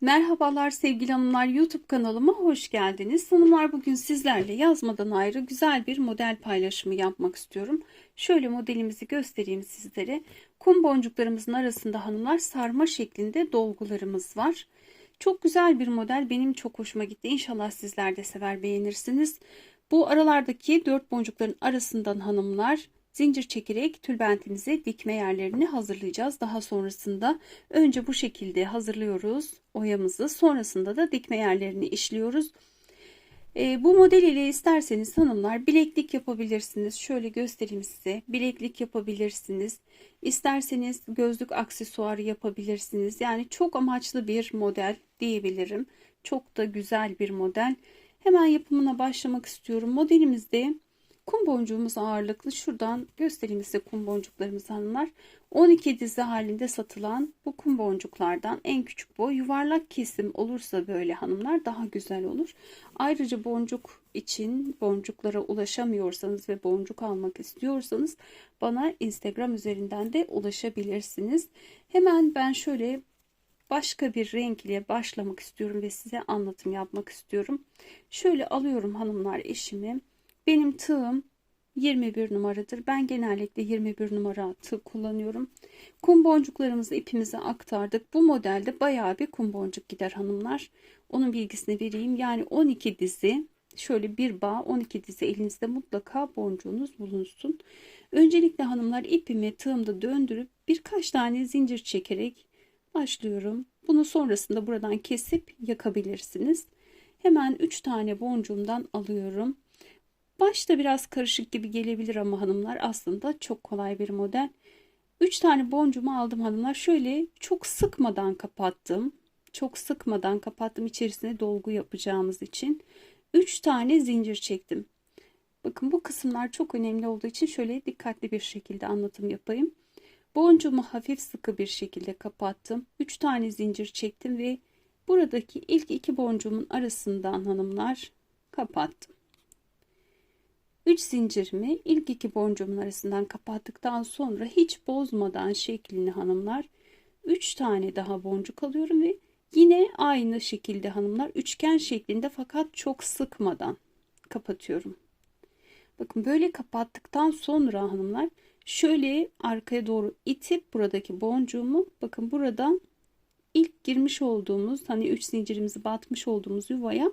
Merhabalar sevgili hanımlar YouTube kanalıma hoş geldiniz. Hanımlar bugün sizlerle yazmadan ayrı güzel bir model paylaşımı yapmak istiyorum. Şöyle modelimizi göstereyim sizlere. Kum boncuklarımızın arasında hanımlar sarma şeklinde dolgularımız var. Çok güzel bir model benim çok hoşuma gitti. İnşallah sizler de sever beğenirsiniz. Bu aralardaki dört boncukların arasından hanımlar zincir çekerek tülbentimize dikme yerlerini hazırlayacağız. Daha sonrasında önce bu şekilde hazırlıyoruz oyamızı. Sonrasında da dikme yerlerini işliyoruz. E, bu model ile isterseniz hanımlar bileklik yapabilirsiniz. Şöyle göstereyim size. Bileklik yapabilirsiniz. İsterseniz gözlük aksesuarı yapabilirsiniz. Yani çok amaçlı bir model diyebilirim. Çok da güzel bir model. Hemen yapımına başlamak istiyorum. Modelimizde Kum boncuğumuz ağırlıklı. Şuradan göstereyim size kum boncuklarımız hanımlar. 12 dizi halinde satılan bu kum boncuklardan en küçük boy yuvarlak kesim olursa böyle hanımlar daha güzel olur. Ayrıca boncuk için boncuklara ulaşamıyorsanız ve boncuk almak istiyorsanız bana Instagram üzerinden de ulaşabilirsiniz. Hemen ben şöyle başka bir renk ile başlamak istiyorum ve size anlatım yapmak istiyorum. Şöyle alıyorum hanımlar eşimi. Benim tığım 21 numaradır. Ben genellikle 21 numara tığ kullanıyorum. Kum boncuklarımızı ipimize aktardık. Bu modelde bayağı bir kum boncuk gider hanımlar. Onun bilgisini vereyim. Yani 12 dizi şöyle bir bağ 12 dizi elinizde mutlaka boncuğunuz bulunsun. Öncelikle hanımlar ipimi tığımda döndürüp birkaç tane zincir çekerek başlıyorum. Bunu sonrasında buradan kesip yakabilirsiniz. Hemen 3 tane boncuğumdan alıyorum. Başta biraz karışık gibi gelebilir ama hanımlar aslında çok kolay bir model. 3 tane boncuğumu aldım hanımlar. Şöyle çok sıkmadan kapattım. Çok sıkmadan kapattım içerisine dolgu yapacağımız için. 3 tane zincir çektim. Bakın bu kısımlar çok önemli olduğu için şöyle dikkatli bir şekilde anlatım yapayım. Boncuğumu hafif sıkı bir şekilde kapattım. 3 tane zincir çektim ve buradaki ilk iki boncuğumun arasından hanımlar kapattım. 3 zincirimi ilk iki boncuğumun arasından kapattıktan sonra hiç bozmadan şeklini hanımlar 3 tane daha boncuk alıyorum ve yine aynı şekilde hanımlar üçgen şeklinde fakat çok sıkmadan kapatıyorum. Bakın böyle kapattıktan sonra hanımlar şöyle arkaya doğru itip buradaki boncuğumu bakın buradan ilk girmiş olduğumuz hani 3 zincirimizi batmış olduğumuz yuvaya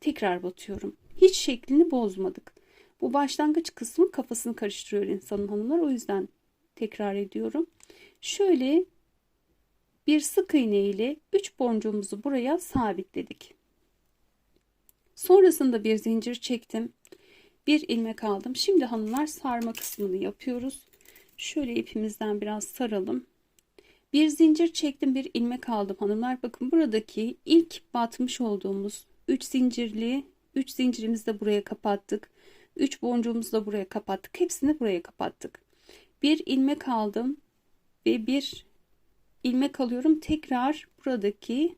tekrar batıyorum. Hiç şeklini bozmadık. Bu başlangıç kısmı kafasını karıştırıyor insanın hanımlar. O yüzden tekrar ediyorum. Şöyle bir sık iğne ile 3 boncuğumuzu buraya sabitledik. Sonrasında bir zincir çektim. Bir ilmek aldım. Şimdi hanımlar sarma kısmını yapıyoruz. Şöyle ipimizden biraz saralım. Bir zincir çektim, bir ilmek aldım hanımlar. Bakın buradaki ilk batmış olduğumuz 3 zincirli 3 zincirimizi de buraya kapattık. 3 boncuğumuzu da buraya kapattık. Hepsini buraya kapattık. Bir ilmek aldım ve bir ilmek alıyorum. Tekrar buradaki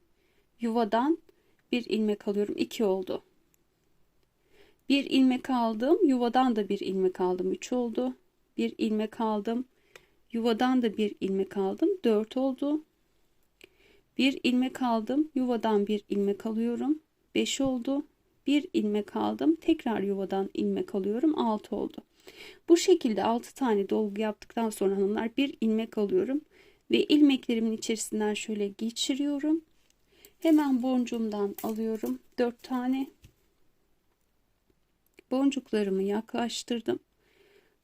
yuvadan bir ilmek alıyorum. 2 oldu. Bir ilmek aldım. Yuvadan da bir ilmek aldım. 3 oldu. Bir ilmek aldım. Yuvadan da bir ilmek aldım. 4 oldu. Bir ilmek aldım. Yuvadan bir ilmek alıyorum. 5 oldu bir ilmek aldım. Tekrar yuvadan ilmek alıyorum. 6 oldu. Bu şekilde 6 tane dolgu yaptıktan sonra hanımlar bir ilmek alıyorum ve ilmeklerimin içerisinden şöyle geçiriyorum. Hemen boncuğumdan alıyorum 4 tane. Boncuklarımı yaklaştırdım.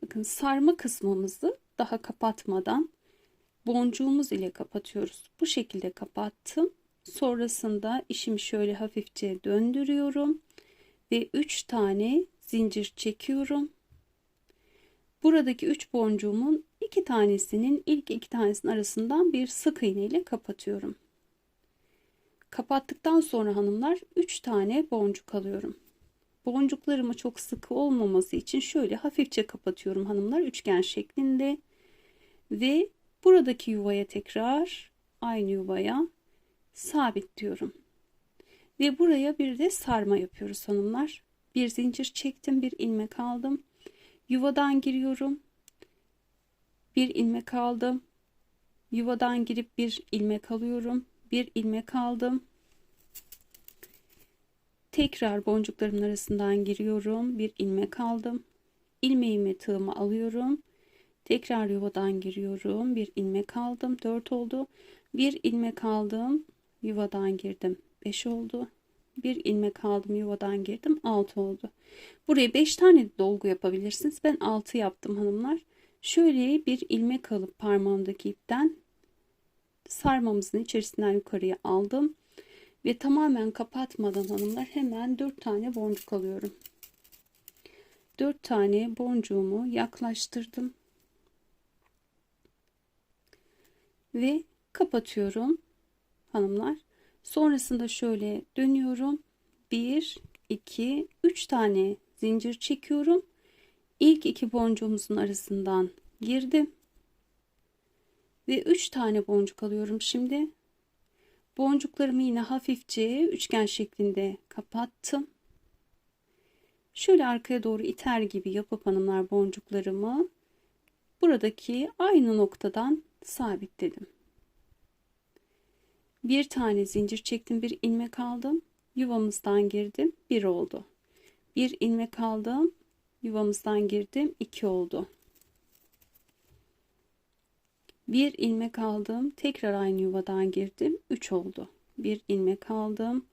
Bakın sarma kısmımızı daha kapatmadan boncuğumuz ile kapatıyoruz. Bu şekilde kapattım. Sonrasında işimi şöyle hafifçe döndürüyorum ve 3 tane zincir çekiyorum. Buradaki 3 boncuğumun 2 tanesinin ilk 2 tanesinin arasından bir sık iğne ile kapatıyorum. Kapattıktan sonra hanımlar 3 tane boncuk alıyorum. Boncuklarımı çok sıkı olmaması için şöyle hafifçe kapatıyorum hanımlar üçgen şeklinde ve buradaki yuvaya tekrar aynı yuvaya sabitliyorum. Ve buraya bir de sarma yapıyoruz hanımlar. Bir zincir çektim, bir ilmek aldım. Yuvadan giriyorum. Bir ilmek aldım. Yuvadan girip bir ilmek alıyorum. Bir ilmek aldım. Tekrar boncuklarımın arasından giriyorum. Bir ilmek aldım. İlmeğimi tığıma alıyorum. Tekrar yuvadan giriyorum. Bir ilmek aldım. 4 oldu. Bir ilmek aldım. Yuvadan girdim. 5 oldu. Bir ilmek aldım. Yuvadan girdim. 6 oldu. Buraya 5 tane dolgu yapabilirsiniz. Ben 6 yaptım hanımlar. Şöyle bir ilmek alıp parmağımdaki ipten sarmamızın içerisinden yukarıya aldım. Ve tamamen kapatmadan hanımlar hemen 4 tane boncuk alıyorum. 4 tane boncuğumu yaklaştırdım. Ve kapatıyorum hanımlar. Sonrasında şöyle dönüyorum. 1, 2, 3 tane zincir çekiyorum. İlk iki boncuğumuzun arasından girdim. Ve 3 tane boncuk alıyorum şimdi. Boncuklarımı yine hafifçe üçgen şeklinde kapattım. Şöyle arkaya doğru iter gibi yapıp hanımlar boncuklarımı buradaki aynı noktadan sabitledim. Bir tane zincir çektim, bir ilmek aldım. Yuvamızdan girdim, bir oldu. Bir ilmek aldım, yuvamızdan girdim, iki oldu. Bir ilmek aldım, tekrar aynı yuvadan girdim, 3 oldu. Bir ilmek aldım,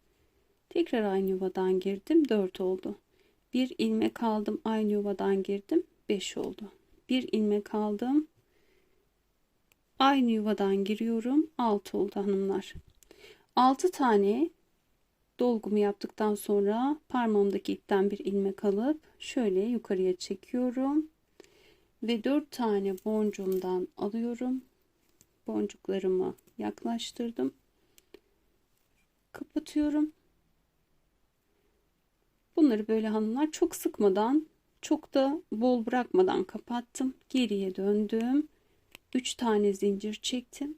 tekrar aynı yuvadan girdim, 4 oldu. Bir ilmek aldım, aynı yuvadan girdim, 5 oldu. Bir ilmek aldım, aynı yuvadan giriyorum, 6 oldu hanımlar. 6 tane dolgumu yaptıktan sonra parmağımdaki ipten bir ilmek alıp şöyle yukarıya çekiyorum ve 4 tane boncuğumdan alıyorum. Boncuklarımı yaklaştırdım. Kapatıyorum. Bunları böyle hanımlar çok sıkmadan, çok da bol bırakmadan kapattım. Geriye döndüm. 3 tane zincir çektim.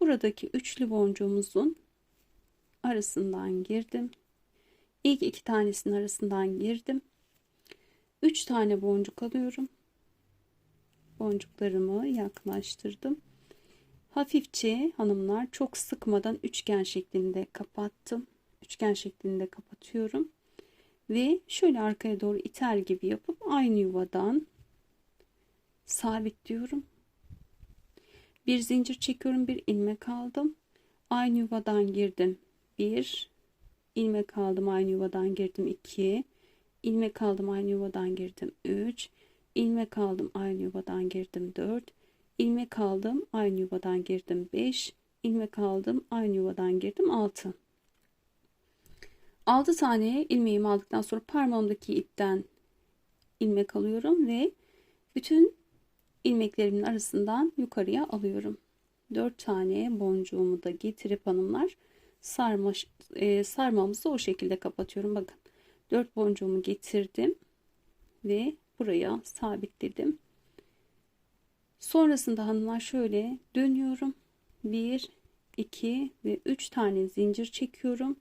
Buradaki üçlü boncuğumuzun arasından girdim. İlk iki tanesinin arasından girdim. 3 tane boncuk alıyorum boncuklarımı yaklaştırdım. Hafifçe hanımlar çok sıkmadan üçgen şeklinde kapattım. Üçgen şeklinde kapatıyorum. Ve şöyle arkaya doğru iter gibi yapıp aynı yuvadan sabitliyorum. Bir zincir çekiyorum. Bir ilmek aldım. Aynı yuvadan girdim. Bir ilmek aldım. Aynı yuvadan girdim. iki ilmek aldım. Aynı yuvadan girdim. Üç ilmek aldım aynı yuvadan girdim 4 ilmek aldım aynı yuvadan girdim 5 ilmek aldım aynı yuvadan girdim 6 6 tane ilmeğimi aldıktan sonra parmağımdaki ipten ilmek alıyorum ve bütün ilmeklerimin arasından yukarıya alıyorum 4 tane boncuğumu da getirip hanımlar sarma, e, sarmamızı o şekilde kapatıyorum bakın 4 boncuğumu getirdim ve buraya sabitledim. Sonrasında hanımlar şöyle dönüyorum. 1, 2 ve 3 tane zincir çekiyorum.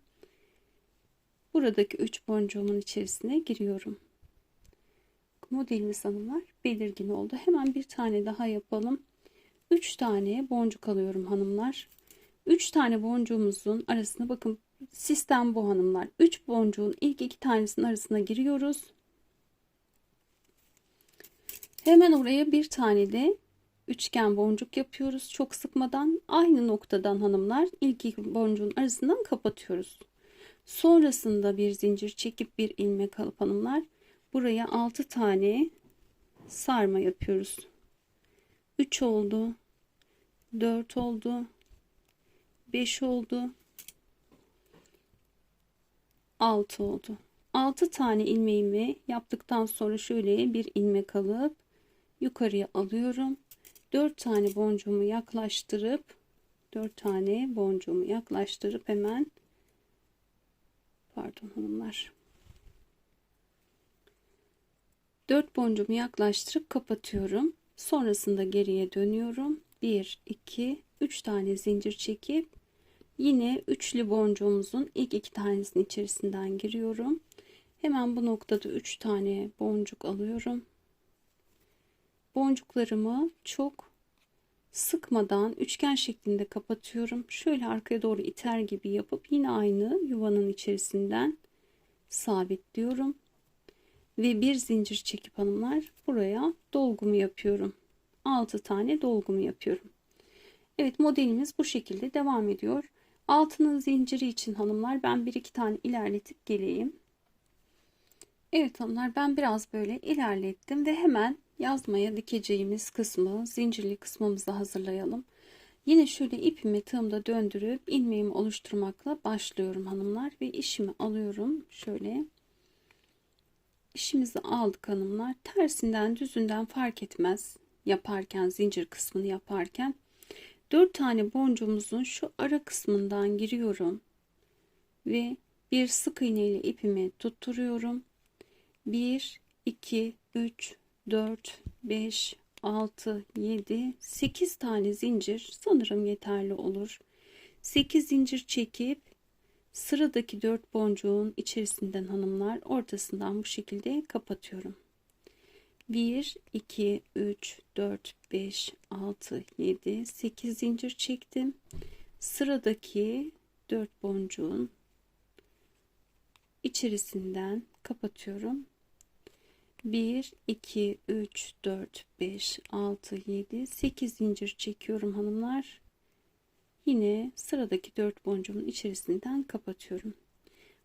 Buradaki 3 boncuğumun içerisine giriyorum. Modelimiz hanımlar belirgin oldu. Hemen bir tane daha yapalım. 3 tane boncuk alıyorum hanımlar. 3 tane boncuğumuzun arasına bakın sistem bu hanımlar. 3 boncuğun ilk iki tanesinin arasına giriyoruz. Hemen oraya bir tane de üçgen boncuk yapıyoruz. Çok sıkmadan aynı noktadan hanımlar ilk iki boncuğun arasından kapatıyoruz. Sonrasında bir zincir çekip bir ilmek alıp hanımlar buraya 6 tane sarma yapıyoruz. 3 oldu. 4 oldu. 5 oldu. 6 oldu. 6 tane ilmeğimi yaptıktan sonra şöyle bir ilmek alıp yukarıya alıyorum. 4 tane boncuğumu yaklaştırıp 4 tane boncuğumu yaklaştırıp hemen pardon hanımlar 4 boncuğumu yaklaştırıp kapatıyorum. Sonrasında geriye dönüyorum. 1 2 3 tane zincir çekip yine üçlü boncuğumuzun ilk iki tanesinin içerisinden giriyorum. Hemen bu noktada 3 tane boncuk alıyorum boncuklarımı çok sıkmadan üçgen şeklinde kapatıyorum. Şöyle arkaya doğru iter gibi yapıp yine aynı yuvanın içerisinden sabitliyorum ve bir zincir çekip hanımlar buraya dolgumu yapıyorum 6 tane dolgumu yapıyorum Evet modelimiz bu şekilde devam ediyor altının zinciri için hanımlar ben bir iki tane ilerletip geleyim Evet hanımlar ben biraz böyle ilerlettim ve hemen yazmaya dikeceğimiz kısmı zincirli kısmımızı hazırlayalım. Yine şöyle ipimi tığımda döndürüp ilmeğimi oluşturmakla başlıyorum hanımlar ve işimi alıyorum şöyle. İşimizi aldık hanımlar. Tersinden düzünden fark etmez. Yaparken zincir kısmını yaparken. 4 tane boncuğumuzun şu ara kısmından giriyorum. Ve bir sık iğne ile ipimi tutturuyorum. 1 2 3 4 5 6 7 8 tane zincir sanırım yeterli olur. 8 zincir çekip sıradaki 4 boncuğun içerisinden hanımlar ortasından bu şekilde kapatıyorum. 1 2 3 4 5 6 7 8 zincir çektim. Sıradaki 4 boncuğun içerisinden kapatıyorum. 1 2 3 4 5 6 7 8 zincir çekiyorum hanımlar yine sıradaki 4 boncuğun içerisinden kapatıyorum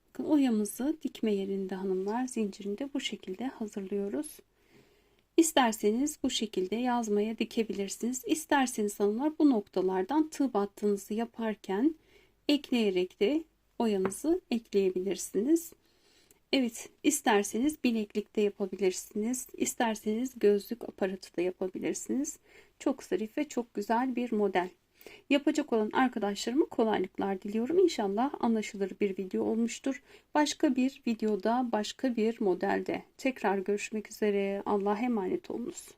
bakın oyamızı dikme yerinde hanımlar zincirinde bu şekilde hazırlıyoruz İsterseniz bu şekilde yazmaya dikebilirsiniz. İsterseniz hanımlar bu noktalardan tığ battığınızı yaparken ekleyerek de oyanızı ekleyebilirsiniz. Evet, isterseniz bileklik de yapabilirsiniz. İsterseniz gözlük aparatı da yapabilirsiniz. Çok zarif ve çok güzel bir model. Yapacak olan arkadaşlarıma kolaylıklar diliyorum. İnşallah anlaşılır bir video olmuştur. Başka bir videoda, başka bir modelde tekrar görüşmek üzere. Allah'a emanet olunuz.